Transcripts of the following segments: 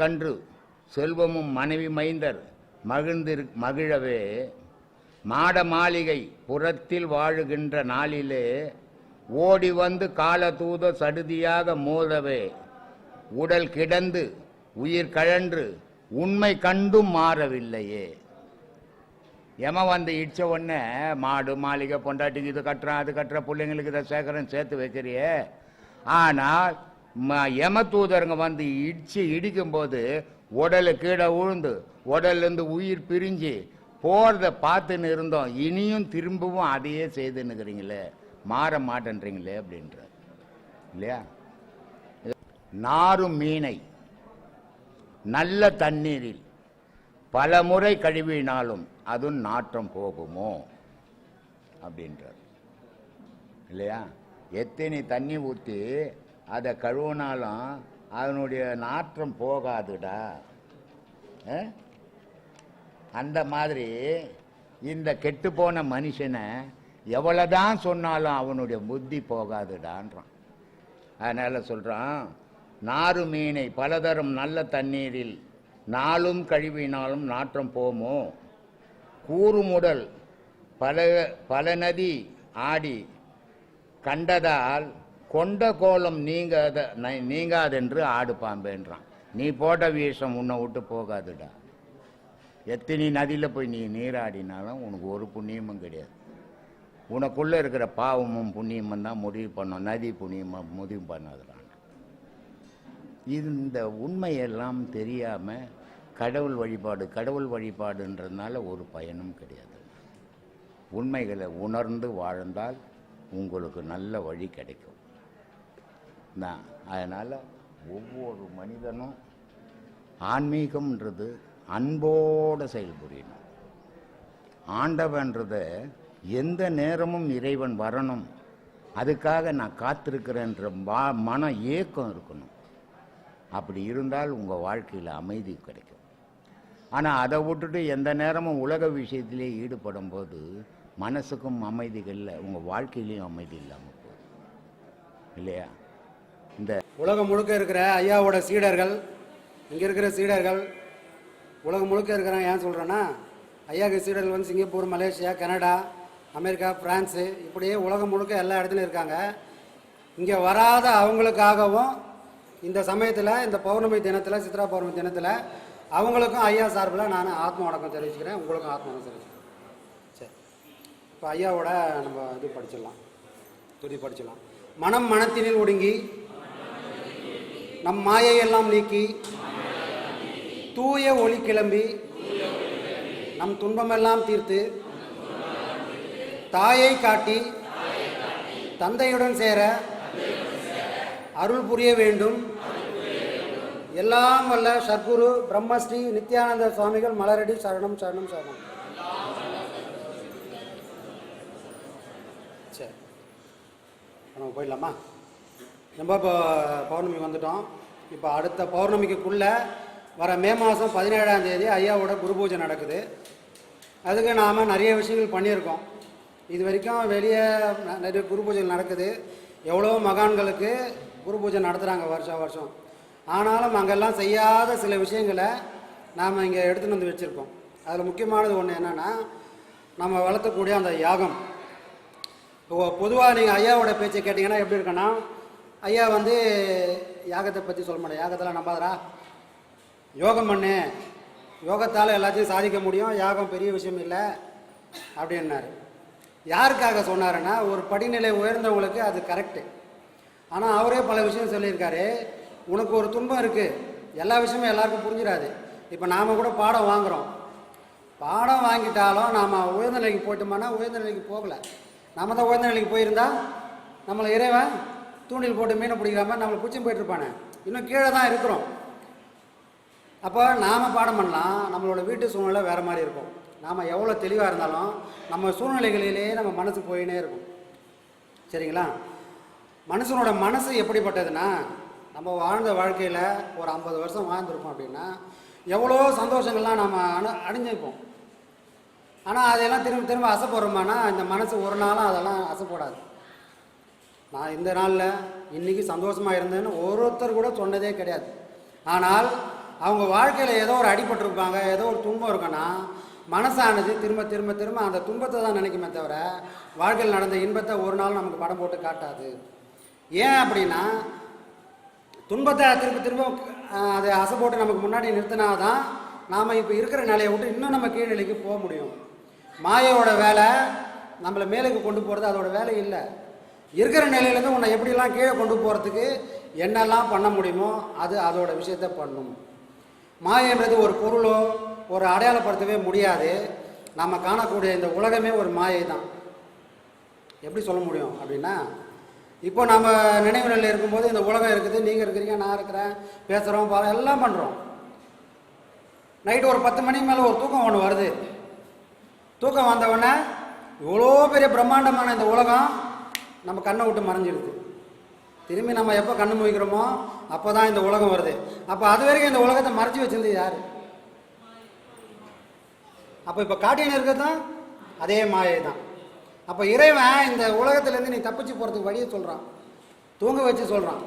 கன்று செல்வமும் மனைவி மைந்தர் மகிழ்ந்திரு மகிழவே. மாட மாளிகை புறத்தில் வாழுகின்ற நாளிலே ஓடி வந்து காலதூத சடுதியாக மோதவே. உடல் கிடந்து உயிர் கழன்று உண்மை கண்டும் மாறவில்லையே. எம வந்து இடிச்ச உடனே மாடு மாளிகை பொண்டாட்டிக்கு இது கட்டுறான் அது கட்டுற பிள்ளைங்களுக்கு இதை சேகரம் சேர்த்து வைக்கிறியே. ஆனால் ம- யம தூதருங்க வந்து இடிச்சு இடிக்கும்போது உடலை கீழே விழுந்து உடல்லேருந்து உயிர் பிரிஞ்சு போகிறத பார்த்துன்னு இருந்தோம். இனியும் திரும்பவும் அதையே செய்துன்னுக்கிறீங்களே மாற மாட்டேன்றீங்களே அப்படின்ற இல்லையா? நாரும் மீனை நல்ல தண்ணீரில் பல முறை கழுவினாலும் அதுவும் நாற்றம் போகுமோ? அப்படின்றார். இல்லையா? எத்தனை தண்ணி ஊற்றி அதை கழுவினாலும் அதனுடைய நாற்றம் போகாதுடா. ஆ? அந்த மாதிரி இந்த கெட்டுப்போன மனுஷனை எவ்வளோதான் சொன்னாலும் அவனுடைய புத்தி போகாதுடான்றான். அதனால் சொல்கிறான் நாறு மீனை பலதரம் நல்ல தண்ணீரில் நாளும் கழுவினாலும் நாற்றம் போமோ? கூறுமுடல் பல பல நதி ஆடி கண்டதால் கொண்ட கோலம் நீங்காத ந- நீங்காதென்று ஆடு பாம்பேன்றான். நீ போட்ட வீசம் உன்னை விட்டு போகாதுடா. எத்தனை நதியில் போய் நீ நீராடினாலும் உனக்கு ஒரு புண்ணியமும் கிடையாது. உனக்குள்ளே இருக்கிற பாவமும் புண்ணியமும் தான் முடிவு பண்ணும். நதி புண்ணியமாக முடிவு பண்ணாதுடான். இந்த உண்மையெல்லாம் தெரியாமல் கடவுள் வழிபாடு கடவுள் வழிபாடுன்றதுனால ஒரு பயனும் கிடையாது. உண்மைகளை உணர்ந்து வாழ்ந்தால் உங்களுக்கு நல்ல வழி கிடைக்கும். தான் அதனால் ஒவ்வொரு மனிதனும் ஆன்மீகம்ன்றது அன்போடு செயல்புரியணும். ஆண்டவன்றத எந்த நேரமும் இறைவன் வரணும். அதுக்காக நான் காத்திருக்கிறேன்ற வா- மன ஏக்கம் இருக்கணும். அப்படி இருந்தால் உங்கள் வாழ்க்கையில் அமைதி கிடைக்கும். ஆனால் அதை விட்டுட்டு எந்த நேரமும் உலக விஷயத்திலே ஈடுபடும் போது மனசுக்கும் அமைதி இல்லை உங்கள் வாழ்க்கையிலையும் அமைதி இல்லாமல் போகுது. இல்லையா? உலகம் முழுக்க இருக்கிற ஐயாவோட சீடர்கள் இங்கே இருக்கிற சீடர்கள் உலகம் முழுக்க இருக்கிறாங்க ஏன் சொல்கிறேன்னா ஐயாவுக்கு சீடர்கள் வந்து Singapore Malaysia Canada America France இப்படியே உலகம் முழுக்க எல்லா இடத்துலையும் இருக்காங்க. இங்கே வராத அவங்களுக்காகவும் இந்த சமயத்தில் இந்த பௌர்ணமி தினத்தில் சித்ரா பௌர்ணமி தினத்தில் அவங்களுக்கும் ஐயா சார்பில் நான் ஆத்ம வணக்கம் தெரிவிச்சுக்கிறேன். உங்களுக்கும் ஆத்ம வணக்கம் தெரிவிச்சுக்கிறேன். சரி. இப்போ ஐயாவோட நம்ம இது படிச்சிடலாம். துதி படிச்சிடலாம். மனம் மனத்தினில் ஒடுங்கி நம் மாயையெல்லாம் நீக்கி தூய ஒளி கிளம்பி நம் துன்பமெல்லாம் தீர்த்து தாயை காட்டி தந்தையுடன் சேர அருள் புரிய வேண்டும். எல்லாம் வல்ல சத்குரு பிரம்மஸ்ரீ நித்யானந்த சுவாமிகள் மலரடி சரணம் சரணம் சரணம். சரி. நம்ம போயிடலாமா? நம்ம இப்போ பௌர்ணமி வந்துட்டோம். இப்போ அடுத்த பௌர்ணமிக்குள்ளே வர மே மாதம் பதினேழாம் தேதி ஐயாவோட குரு பூஜை நடக்குது. அதுக்கு நாம் நிறைய விஷயங்கள் பண்ணியிருக்கோம். இது வரைக்கும் வெளியே நிறைய குரு பூஜைகள் நடக்குது. எவ்வளோ மகான்களுக்கு குரு பூஜை நடத்துகிறாங்க வருஷம் வருஷம். ஆனாலும் அங்கெல்லாம் செய்யாத சில விஷயங்களை நாம் இங்கே எடுத்துகிட்டு வந்து வச்சுருக்கோம். அதில் முக்கியமானது ஒன்று என்னென்னா நம்ம வளர்த்தக்கூடிய அந்த யாகம். இப்போ பொதுவாக நீங்கள் ஐயாவோட பேச்சை கேட்டிங்கன்னா எப்படி இருக்குன்னா ஐயா வந்து யாகத்தை பற்றி சொல்ல மாட்டேன். யாகத்தெல்லாம் நம்பாதரா யோகம் பண்ணு. யோகத்தால் எல்லாத்தையும் சாதிக்க முடியும். யாகம் பெரிய விஷயம் இல்லை. அப்படின்னாரு. யாருக்காக சொன்னாருன்னா ஒரு படிநிலை உயர்ந்தவங்களுக்கு அது கரெக்டு ஆனால் அவரே பல விஷயம் சொல்லியிருக்காரு. உனக்கு ஒரு துன்பம் இருக்குது எல்லா விஷயமும் எல்லாருக்கும் புரிஞ்சிடாது. இப்போ நாம் கூட பாடம் வாங்குகிறோம் பாடம் வாங்கிட்டாலும் நாம் உயர்ந்த நிலைக்கு போயிட்டோம்னா உயர்ந்த நிலைக்கு போகலை. நம்ம தான் உயர்ந்த நிலைக்கு போயிருந்தா? நம்மளை இறைவன் தூண்டில் போட்டு மீனை பிடிக்கிற மாதிரி நம்மளை பிடிச்சி போயிட்டு இருப்பானே இன்னும் கீழே தான் இருக்கிறோம். அப்போ நாம் பாடம் பண்ணலாம். நம்மளோட வீட்டு சூழ்நிலை வேறு மாதிரி இருக்கும். நாம் எவ்வளோ தெளிவாக இருந்தாலும் நம்ம சூழ்நிலைகளிலேயே நம்ம மனசு போயினே இருக்கும். சரிங்களா? மனுஷனோட மனசு எப்படிப்பட்டதுன்னா நம்ம வாழ்ந்த வாழ்க்கையில் ஒரு ஐம்பது வருஷம் வாழ்ந்துருப்போம் அப்படின்னா எவ்வளோ சந்தோஷங்கள்லாம் நம்ம அனு அணிஞ்சிருப்போம். ஆனால் அதையெல்லாம் திரும்ப திரும்ப அசைப்படுறோமானா இந்த மனசு ஒரு நாளும் அதெல்லாம் அசைப்படாது. நான் இந்த நாளில் இன்னைக்கு சந்தோஷமாக இருந்தேன்னு ஒருத்தர் கூட சொன்னதே கிடையாது. ஆனால் அவங்க வாழ்க்கையில் ஏதோ ஒரு அடிபட்டிருப்பாங்க ஏதோ ஒரு துன்பம் இருக்குன்னா மனசானது திரும்ப திரும்ப திரும்ப அந்த துன்பத்தை தான் நினைக்குமே தவிர வாழ்க்கையில் நடந்த இன்பத்தை ஒரு நாள் நமக்கு படம் போட்டு காட்டாது. ஏன் அப்படின்னா துன்பத்தை திரும்ப திரும்ப அதை அசை போட்டு நமக்கு முன்னாடி நிறுத்தினாதான் நாம் இப்போ இருக்கிற நிலையை விட்டு இன்னும் நம்ம கீழ்நிலைக்கு போக முடியும். மாயோட வேலை நம்மளை மேலுக்கு கொண்டு போகிறது அதோட வேலை இல்லை. இருக்கிற நிலையிலேருந்து உன்னை எப்படிலாம் கீழே கொண்டு போகிறதுக்கு என்னெல்லாம் பண்ண முடியுமோ அது அதோட விஷயத்த பண்ணும். மாயன்றது ஒரு பொருளோ ஒரு அடையாளப்படுத்தவே முடியாது. நம்ம காணக்கூடிய இந்த உலகமே ஒரு மாயை தான் எப்படி சொல்ல முடியும் அப்படின்னா இப்போ நம்ம நினைவு நிலையில் இருக்கும்போது இந்த உலகம் இருக்குது நீங்கள் இருக்கிறீங்க நான் இருக்கிறேன் பேசுகிறோம் பாரு எல்லாம் பண்ணுறோம் நைட்டு ஒரு பத்து மணிக்கு மேலே ஒரு தூக்கம் ஒன்று வருது. தூக்கம் வந்தவுடனே இவ்வளோ பெரிய பிரம்மாண்டமான இந்த உலகம் நம்ம கண்ணை விட்டு மறைஞ்சிடுது திரும்பி நம்ம எப்போ கண்ணு முழிக்கிறோமோ அப்போ தான் இந்த உலகம் வருது. அப்போ அது வரைக்கும் இந்த உலகத்தை மறைச்சி வச்சிருந்தது யார்? அப்போ இப்போ காட்டின்னு இருக்கிறது தான் அதே மாயை தான். அப்போ இறைவன் இந்த உலகத்துலேருந்து நீ தப்பிச்சு போகிறதுக்கு வழியை சொல்கிறான் தூங்க வச்சு சொல்கிறான்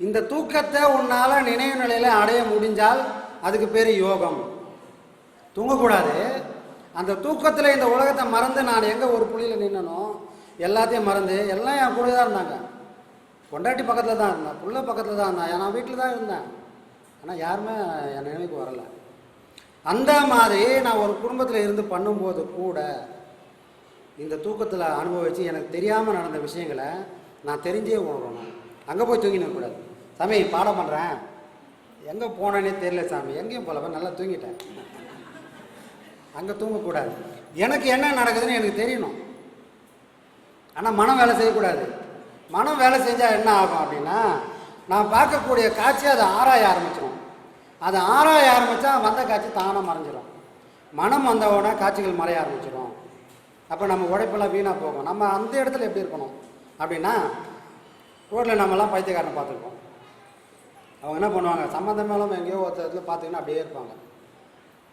இந்த தூக்கத்தை உன்னால் நினைவு நிலையில் அடைய முடிஞ்சால் அதுக்கு பேர் யோகம். தூங்கக்கூடாது. அந்த தூக்கத்தில் இந்த உலகத்தை மறந்து நான் எங்கே ஒரு புள்ளியில் நின்னனோ எல்லாத்தையும் மறந்து எல்லாம் என் கூட தான் இருந்தாங்க. பொண்டாட்டி பக்கத்தில் தான் இருந்தேன் புள்ள பக்கத்தில் தான் இருந்தேன். நான் வீட்டில் தான் இருந்தேன். ஆனால் யாருமே என் நினைவுக்கு வரலை. அந்த மாதிரி நான் ஒரு குடும்பத்தில் இருந்து பண்ணும்போது கூட இந்த தூக்கத்தில் அனுபவித்து எனக்கு தெரியாமல் நடந்த விஷயங்களை நான் தெரிஞ்சே உணரணும். அங்கே போய் தூங்கினக்கூடாது சாமி பாடம் பண்ணுறேன் எங்கே போனேனே தெரியல சாமி. எங்கேயும் போகல நல்லா தூங்கிட்டேன். அங்கே தூங்கக்கூடாது. எனக்கு என்ன நடக்குதுன்னு எனக்கு தெரியணும். ஆனால் மனம் வேலை செய்யக்கூடாது. மனம் வேலை செஞ்சால் என்ன ஆகும் அப்படின்னா நான் பார்க்கக்கூடிய காட்சி அதை ஆராய ஆரம்பிச்சிடும் அதை ஆராய ஆரம்பித்தா வந்த காட்சி தானாக மறைஞ்சிடும் மனம் வந்த உடனே காட்சிகள் மறைய ஆரம்பிச்சிடும் அப்போ நம்ம உழைப்பெல்லாம் வீணாக போகும். நம்ம அந்த இடத்துல எப்படி இருக்கணும்? அப்படின்னா ரோட்டில் நம்மலாம் பைத்தியக்காரனை பார்த்துருக்கோம் அவங்க என்ன பண்ணுவாங்க? சம்மந்தம் மேலும் எங்கேயோ ஒருத்தர் இடத்துல பார்த்தீங்கன்னா அப்படியே இருப்பாங்க.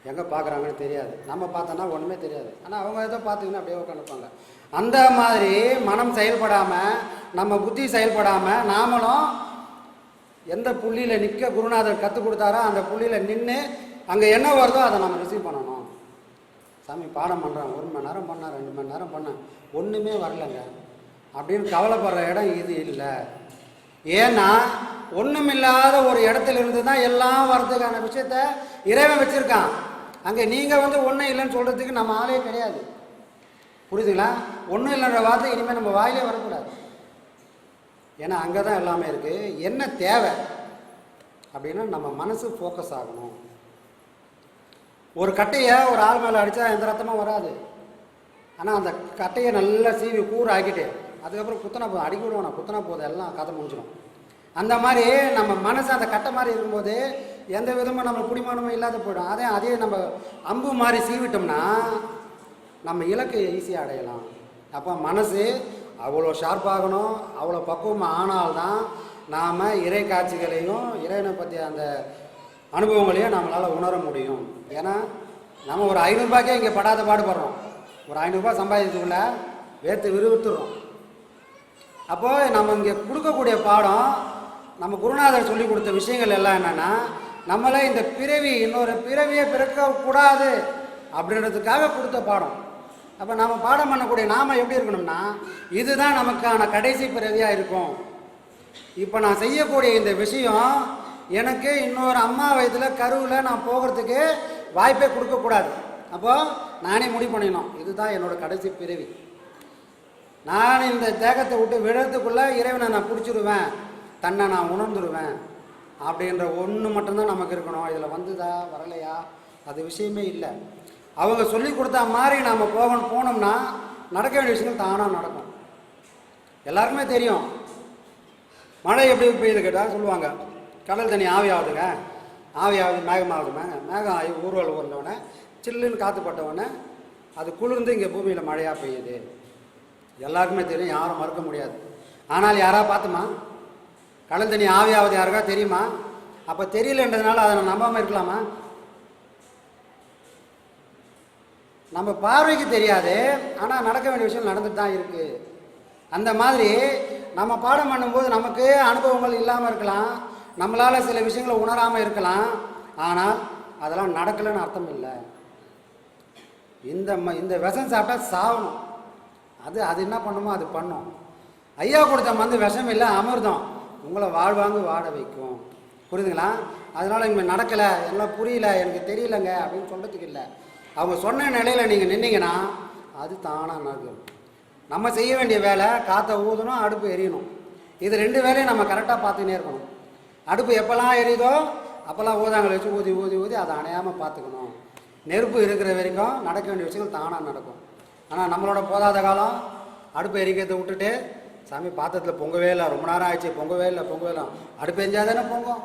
எங்கே பார்க்குறாங்கன்னு தெரியாது. நம்ம பார்த்தோன்னா ஒன்றுமே தெரியாது. ஆனால் அவங்க ஏதோ பார்த்தீங்கன்னா அப்படியே உட்காந்துப்பாங்க அந்த மாதிரி மனம் செயல்படாமல் நம்ம புத்தி செயல்படாமல் நாமளும் எந்த புள்ளியில் நிற்க குருநாதர் கற்றுக் கொடுத்தாரோ அந்த புள்ளியில் நின்று அங்கே என்ன வருதோ அதை நம்ம ரிசீவ் பண்ணணும். சாமி பாடம் பண்ணுறேன் ஒரு மணி நேரம் பண்ணேன் ரெண்டு மணி நேரம் பண்ணேன். ஒன்றுமே வரலங்க. அப்படின்னு கவலைப்படுற இடம் இது இல்லை. ஏன்னா ஒன்றுமில்லாத ஒரு இடத்துல இருந்து தான் எல்லாம் வர்றதுக்கான விஷயத்த இறைவன் வச்சுருக்கான். அங்கே நீங்கள் வந்து ஒன்றும் இல்லைன்னு சொல்கிறதுக்கு நம்ம ஆளே கிடையாது. புரியுதுங்களா ஒன்றும் இல்லைன்ற வார்த்தை இனிமேல் நம்ம வாயிலே வரக்கூடாது. ஏன்னா அங்கே தான் எல்லாமே இருக்குது என்ன தேவை? அப்படின்னா நம்ம மனசு ஃபோக்கஸ் ஆகணும். ஒரு கட்டையை ஒரு ஆள் மேலே அடித்தா எந்த ரத்தமும் வராது. ஆனால் அந்த கட்டையை நல்லா சீவி கூறு ஆக்கிட்டு அதுக்கப்புறம் குத்தனை போதும். அடிக்க விடுவோம் குத்தனை போதும். எல்லாம் கதை முடிஞ்சிடும். அந்த மாதிரி நம்ம மனசு அந்த கட்டை மாதிரி இருக்கும்போது எந்த விதமும் நம்ம குடிமானமும் இல்லாத போயிடும். அதே அதே நம்ம அம்பு மாதிரி சீவிட்டோம்னா நம்ம இலக்கை ஈஸியாக அடையலாம். அப்போ மனசு அவ்வளோ ஷார்ப்பாகணும் அவ்வளோ பக்குவமாக ஆனால்தான் நாம் இறை காட்சிகளையும் இறைவனை பற்றிய அந்த அனுபவங்களையும் நம்மளால் உணர முடியும். ஏன்னா நம்ம ஒரு ஐநூறுரூபாய்க்கே இங்கே படாத பாடுபடுறோம். ஒரு ஐநூறுரூபா சம்பாதிக்கிறதுக்குள்ள வேர்த்து விறுவித்துறோம் அப்போது நம்ம இங்கே கொடுக்கக்கூடிய பாடம் நம்ம குருநாதர் சொல்லி கொடுத்த விஷயங்கள் எல்லாம் என்னன்னா நம்மளை இந்த பிறவி இன்னொரு பிறவியை பிறக்கக்கூடாது அப்படின்றதுக்காக கொடுத்த பாடம். அப்போ நம்ம பாடம் பண்ணக்கூடிய நாம எப்படி இருக்கணும்னா இதுதான் நமக்கான கடைசி பிறவியாக இருக்கும். இப்போ நான் செய்யக்கூடிய இந்த விஷயம் எனக்கு இன்னொரு அம்மா வயதில் கருவில் நான் போகிறதுக்கு வாய்ப்பே கொடுக்கக்கூடாது அப்போ நானே முடிவு பண்ணிடணும். இதுதான் என்னோட கடைசி பிறவி. நான் இந்த தேகத்தை விட்டு விழறதுக்குள்ளே இறைவனை நான் பிடிச்சிருவேன். தன்னை நான் உணர்ந்துருவேன். அப்படின்ற ஒன்று மட்டும்தான் நமக்கு இருக்கணும். இதில் வந்துதா வரலையா? அது விஷயமே இல்லை. அவங்க சொல்லி கொடுத்த மாதிரி நாம் போகணும் போனோம்னா நடக்க வேண்டிய விஷயங்கள் தானாக நடக்கும். எல்லாருக்குமே தெரியும். மழை எப்படி பெய்யுது கேட்டால் சொல்லுவாங்க கடல் தண்ணி ஆவி ஆகுதுங்க ஆவி ஆகுது மேகம் மேகம். ஆகி ஊர்வல் ஊர்ந்தவொடனே சில்லுன்னு காற்று அது குளிர்ந்து இங்கே பூமியில் மழையாக பெய்யுது. எல்லாருக்குமே தெரியும் யாரும் மறுக்க முடியாது. ஆனால் யாராக பார்த்துமா கடல் தண்ணி ஆவி ஆகுது யாருக்கா தெரியுமா? அப்போ தெரியலன்றதுனால அதை நம்ம நம்பாமல் இருக்கலாமா? நம்ம பார்வைக்கு தெரியாது ஆனால் நடக்க வேண்டிய விஷயம் நடந்துட்டு தான் இருக்குது அந்த மாதிரி நம்ம பாடம் பண்ணும்போது நமக்கு அனுபவங்கள் இல்லாமல் இருக்கலாம் நம்மளால் சில விஷயங்களை உணராமல் இருக்கலாம் ஆனால் அதெல்லாம் நடக்கலைன்னு அர்த்தம் இல்லை. இந்த ம இந்த விஷம் சாப்பிட்டா சாகணும் அது அது என்ன பண்ணுமோ அது பண்ணும். ஐயா கொடுத்த மருந்து விஷம் இல்லை அமிர்தம். உங்களை வாழ்வாங்க வாட வைக்கும். புரியுதுங்களா? அதனால் இங்கே நடக்கலை எல்லாம் புரியல எனக்கு தெரியலங்க அப்படின்னு சொல்கிறதுக்கு இல்லை. அவங்க சொன்ன நிலையில் நீங்கள் நின்னீங்கன்னா அது தானாக நடக்கும். நம்ம செய்ய வேண்டிய வேலை காற்றை ஊதணும் அடுப்பு எரியணும். இது ரெண்டு வேலையும் நம்ம கரெக்டாக பார்த்துக்கினே இருக்கணும். அடுப்பு எப்போல்லாம் எரியுதோ அப்போல்லாம் ஊதாங்களை வச்சு ஊதி ஊதி ஊதி அதை அணையாமல் பார்த்துக்கணும். நெருப்பு இருக்கிற வரைக்கும் நடக்க வேண்டிய விஷயங்கள் தானாக நடக்கும். ஆனால் நம்மளோட போதாத காலம் அடுப்பு எரிக்கிறதை விட்டுட்டு சாமி பாத்திரத்தில் பொங்கவே இல்லை ரொம்ப நேரம் ஆயிடுச்சு பொங்கவே இல்லை பொங்கவே இல்லை. அடுப்பு எரிஞ்சால் தானே பொங்கும்.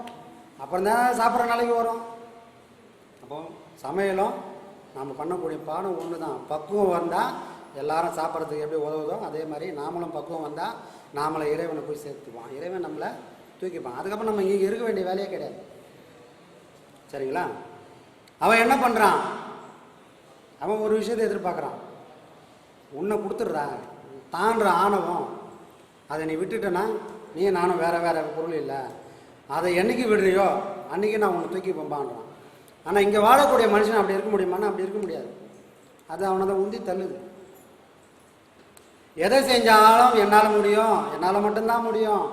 அப்புறம் தான் சாப்பிட்ற நாளைக்கு வரும். அப்போ சமையலும் நாம் பண்ணக்கூடிய பாடம் ஒன்று தான் பக்குவம் வந்தால் எல்லாரும் சாப்பிட்றதுக்கு எப்படி உதவுதோ அதே மாதிரி நாமளும் பக்குவம் வந்தால் நாமளை இறைவனை போய் சேர்த்துப்பான் இறைவன் நம்மளை தூக்கிப்பான். அதுக்கப்புறம் நம்ம இங்கே இருக்க வேண்டிய வேலையே கிடையாது. சரிங்களா? அவன் என்ன பண்ணுறான் அவன் ஒரு விஷயத்தை எதிர்பார்க்குறான். உன்னை கொடுத்துட்றா. தான்ற ஆணவம். அதை நீ விட்டுட்டேன்னா நீ நானும் வேறு வேறு பொருள் இல்லை. அதை என்னைக்கு விடுறியோ அன்றைக்கி நான் உன்னை தூக்கி பம்பான்றான். ஆனால் இங்கே வாழக்கூடிய மனுஷன் அப்படி இருக்க முடியுமானா அப்படி இருக்க முடியாது. அது அவனை தான் உந்தி தள்ளுது. எதை செஞ்சாலும் என்னால் முடியும் என்னால் மட்டும்தான் முடியும்.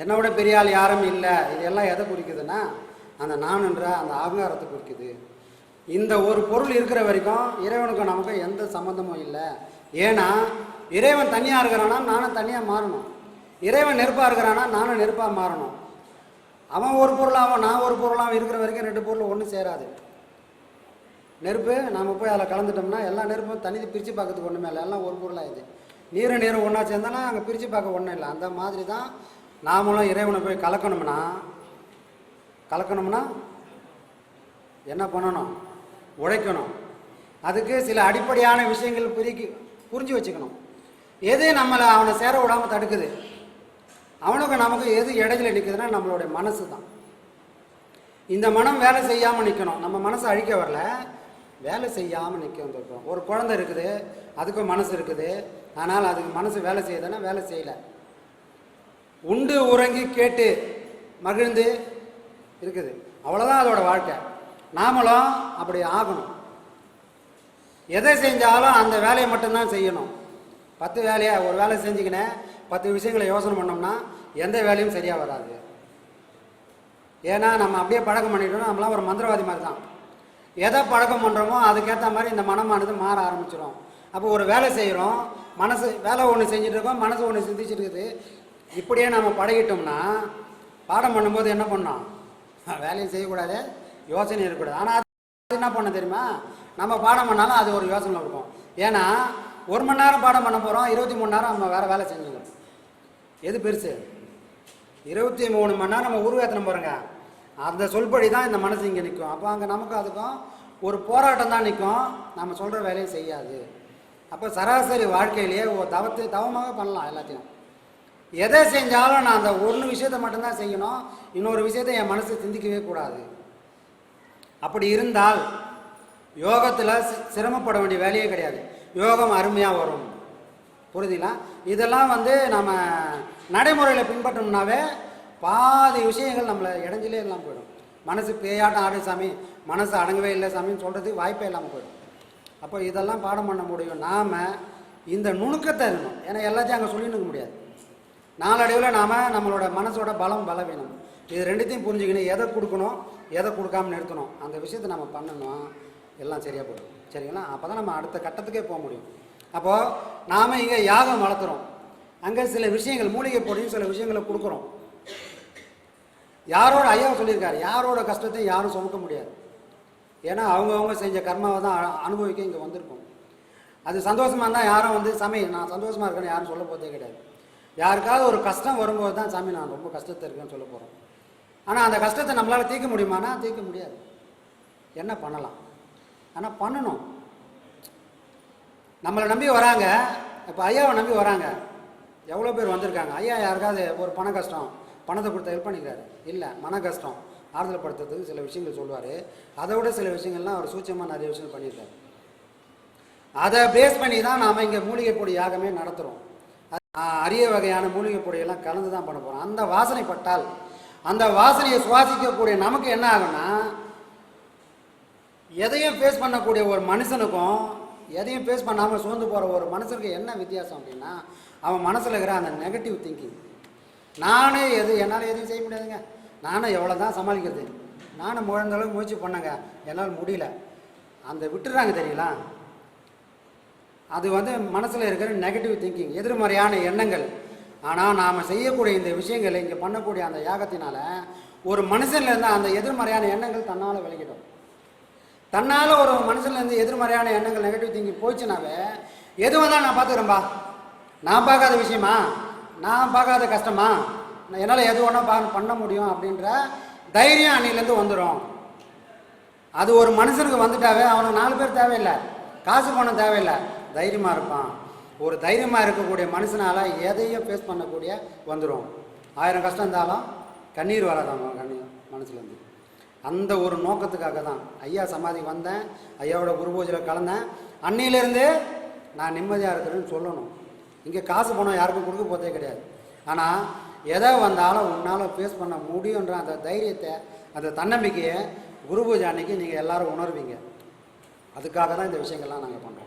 என்னை விட பெரிய ஆள் யாரும் இல்லை. இதெல்லாம் எதை குறிக்குதுன்னா அந்த நானுன்ற அந்த அகங்காரத்தை குறிக்குது. இந்த ஒரு பொருள் இருக்கிற வரைக்கும் இறைவனுக்கும் நமக்கும் எந்த சம்மந்தமும் இல்லை. ஏன்னா இறைவன் தனியாக இருக்கிறானா நானும் தனியாக மாறணும். இறைவன் நெருப்பாக இருக்கிறானா நானும் நெருப்பாக மாறணும். அவன் ஒரு பொருளாகவும் நான் ஒரு பொருளாகவும் இருக்கிற வரைக்கும் ரெண்டு பொருள் ஒன்றும் சேராது. நெருப்பு நாம் போய் அதில் கலந்துட்டோம்னா எல்லா நெருப்பும் தனி பிரித்து பார்க்கறதுக்கு ஒன்றுமே இல்லை. எல்லாம் ஒரு பொருளாக இது. நீரும் நீரும் ஒன்றா சேர்ந்தாலும் அங்கே பிரித்து பார்க்க ஒன்றும் இல்லை. அந்த மாதிரி தான் நாமளும் இறைவனை போய் கலக்கணும்னா கலக்கணும்னா என்ன பண்ணணும்? உழைக்கணும் அதுக்கு சில அடிப்படையான விஷயங்கள் பிரிக்கி புரிஞ்சு வச்சுக்கணும். எது நம்மளை அவனை சேர விடாமல் தடுக்குது? அவனுக்கு நமக்கு எது இடையில நிற்குதுன்னா நம்மளுடைய மனசு தான். இந்த மனம் வேலை செய்யாமல் நிற்கணும் நம்ம மனசை அழிக்க வரல. வேலை செய்யாமல் நிற்க வந்துருக்கோம் ஒரு குழந்தை இருக்குது. அதுக்கும் மனசு இருக்குது. ஆனால் அதுக்கு மனசு வேலை செய்யுதுன்னா வேலை செய்யலை. உண்டு உறங்கி கேட்டு மகிழ்ந்து இருக்குது. அவ்வளோதான் அதோட வாழ்க்கை. நாமளும் அப்படி ஆகணும். எதை செஞ்சாலும் அந்த வேலையை மட்டும்தான் செய்யணும். பத்து வேலையை? ஒரு வேலை செஞ்சுக்கினேன். பத்து விஷயங்களை யோசனை பண்ணோம்னா எந்த வேலையும் சரியாக வராது. ஏன்னா நம்ம அப்படியே பழக்கம் பண்ணிட்டோம்னா நம்மளாம் ஒரு மந்திரவாதி மாதிரி தான். எதை பழக்கம் பண்ணுறோமோ அதுக்கேற்ற மாதிரி இந்த மனமானது மாற ஆரம்பிச்சிடும் அப்போ ஒரு வேலை செய்கிறோம் மனசு வேலை ஒன்று செஞ்சுட்டு இருக்கோம் மனசு ஒன்று சிந்திச்சுட்டு இருக்குது. இப்படியே நம்ம பழகிட்டோம்னா பாடம் பண்ணும்போது என்ன பண்ணோம்? வேலையும் செய்யக்கூடாது யோசனை இருக்கக்கூடாது. ஆனால் அது என்ன பண்ண தெரியுமா? நம்ம பாடம் பண்ணாலும் அது ஒரு யோசனை இருக்கும். ஏன்னா ஒரு மணி நேரம் பாடம் பண்ண போகிறோம் இருபத்தி மூணு நேரம் நம்ம வேறு வேலை செஞ்சுக்கணும் எது பெருசு? இருபத்தி மூணு மணி நேரம் நம்ம உருவேத்தனம் போகிறோங்க அந்த சொல்படி தான் இந்த மனசு இங்கே நிற்கும் அப்போ அங்கே நமக்கு அதுக்கும் ஒரு போராட்டம் தான் நிற்கும் நம்ம சொல்கிற வேலையை செய்யாது. அப்போ சராசரி வாழ்க்கையிலேயே ஒரு தவத்தை தவமாக பண்ணலாம் எல்லாத்தையும். எதை செஞ்சாலும் நான் அந்த ஒன்று விஷயத்தை மட்டும்தான் செய்யணும். இன்னொரு விஷயத்தை என் மனசு சிந்திக்கவே கூடாது. அப்படி இருந்தால் யோகத்தில் சிரமப்பட வேண்டிய வேலையே கிடையாது. யோகம் அருமையாக வரும். புரியுதுங்களா? இதெல்லாம் வந்து நம்ம நடைமுறையில் பின்பற்றோம்னாவே பாதி விஷயங்கள் நம்மளை இடைஞ்சிலே இல்லாமல் போயிடும். மனசு பேயாட்டம் ஆடு சாமி மனசு அடங்கவே இல்லை சாமின்னு சொல்கிறதுக்கு வாய்ப்பே இல்லாமல் போயிடும். அப்போ இதெல்லாம் பாடம் பண்ண முடியும். நாம் இந்த நுணுக்கத்தை இருக்கணும். ஏன்னா எல்லாத்தையும் அங்கே சொல்லிட்டு இருக்க முடியாது. நாளடைவில் நாம் நம்மளோட மனசோட பலம் பலவீனம். இது ரெண்டுத்தையும் புரிஞ்சுக்கணும் எதை கொடுக்கணும் எதை கொடுக்காம நிறுத்தணும் அந்த விஷயத்தை நம்ம பண்ணணும் எல்லாம் சரியாக போயிடும். சரிங்களா? அப்போ தான் நம்ம அடுத்த கட்டத்துக்கே போக முடியும். அப்போது நாம் இங்கே யாகம் வளர்த்துறோம் அங்கே சில விஷயங்கள் மூலிகை பொடியும் சில விஷயங்களை கொடுக்குறோம். யாரோட ஐயா சொல்லியிருக்காரு? யாரோட கஷ்டத்தையும் யாரும் சுமக்க முடியாது. ஏன்னா அவங்கவுங்க செஞ்ச கர்மாவை தான் அனுபவிக்க இங்கே வந்திருக்கும். அது சந்தோஷமாக இருந்தால் யாரும் வந்து சாமி நான் சந்தோஷமாக இருக்கேன்னு யாரும் சொல்ல போதே கிடையாது. யாருக்காவது ஒரு கஷ்டம் வரும்போது தான் சாமி நான் ரொம்ப கஷ்டத்தை இருக்கேன்னு சொல்ல போகிறோம் ஆனால் அந்த கஷ்டத்தை நம்மளால் தீர்க்க முடியுமானா தீர்க்க முடியாது. என்ன பண்ணலாம்? ஆனால் பண்ணணும். நம்மளை நம்பி வராங்க. இப்போ ஐயாவை நம்பி வராங்க. எவ்வளோ பேர் வந்திருக்காங்க? ஐயா யாருக்காவது ஒரு பண கஷ்டம் பணத்தை கொடுத்து ஹெல்ப் பண்ணிக்கிறாரு? இல்லை மன கஷ்டம். ஆறுதல் படுத்துறதுக்கு சில விஷயங்கள் சொல்லுவார் அதை விட சில விஷயங்கள்லாம் அவர் சூட்சமாக நிறைய விஷயங்கள் பண்ணியிருக்காரு. அதை பேஸ் பண்ணி தான் நாம் இங்கே மூலிகை பொடி யாகமே நடத்துகிறோம் அரிய வகையான மூலிகை பொடியெல்லாம் கலந்து தான் பண்ண போகிறோம் அந்த வாசனை பட்டால் அந்த வாசனையை சுவாசிக்கக்கூடிய நமக்கு என்ன ஆகும்னா எதையும் ஃபேஸ் பண்ணக்கூடிய ஒரு மனுஷனுக்கும் எதையும் ஃபேஸ் பண்ணாமல் சோர்ந்து போகிற ஒரு மனுஷனுக்கு என்ன வித்தியாசம் அப்படின்னா அவன் மனசில் இருக்கிற அந்த நெகட்டிவ் திங்கிங் நானே எது என்னால் எதுவும் செய்ய முடியாதுங்க. நானும் எவ்வளோ தான் சமாளிக்கிறது. நானும் முழந்த அளவுக்கு முயற்சி பண்ணேங்க. என்னால் முடியல. அந்த விட்டுறாங்க தெரியலாம் அது வந்து மனசில் இருக்கிற நெகட்டிவ் திங்கிங் எதிர்மறையான எண்ணங்கள். ஆனால் நாம் செய்யக்கூடிய இந்த விஷயங்களை இங்கே பண்ணக்கூடிய அந்த யாகத்தினால ஒரு மனுஷன்லேருந்து அந்த எதிர்மறையான எண்ணங்கள் தன்னால் விளக்கிட்டோம் தன்னால் ஒரு மனுஷன்லேருந்து எதிர்மறையான எண்ணங்கள் நெகட்டிவ் திங்கிங் போச்சுனாவே எது வந்தாலும் நான் பார்த்துக்கிறேன்பா. நான் பார்க்காத விஷயமா? நான் பார்க்காத கஷ்டமா? நான் என்னால் எது வேணால் பா பண்ண முடியும் அப்படின்ற தைரியம் அன்னிலேருந்து வந்துடும் அது ஒரு மனுஷனுக்கு வந்துட்டாவே அவனுக்கு நாலு பேர் தேவையில்லை. காசு பணம் தேவையில்லை. தைரியமாக இருப்பான். ஒரு தைரியமாக இருக்கக்கூடிய மனுஷனால் எதையும் ஃபேஸ் பண்ணக்கூடிய வந்துடும் ஆயிரம் கஷ்டம் இருந்தாலும் கண்ணீர் வராதான் கண்ணீர் மனசுலேருந்து அந்த ஒரு நோக்கத்துக்காக தான் ஐயா சமாதி வந்தேன் ஐயாவோட குருபூஜையில் கலந்தேன். அன்னையிலேருந்து நான் நிம்மதியாக இருக்கிறேன்னு சொல்லணும். இங்கே காசு பணம் யாருக்கும் கொடுக்க போதே கிடையாது. ஆனால் எதை வந்தாலும் உன்னால் ஃபேஸ் பண்ண முடியுன்ற அந்த தைரியத்தை அந்த தன்னம்பிக்கையை குரு பூஜை அன்னைக்கு நீங்கள் எல்லாரும் உணர்வீங்க. அதுக்காக தான் இந்த விஷயங்கள்லாம் நாங்கள் பண்ணுறோம்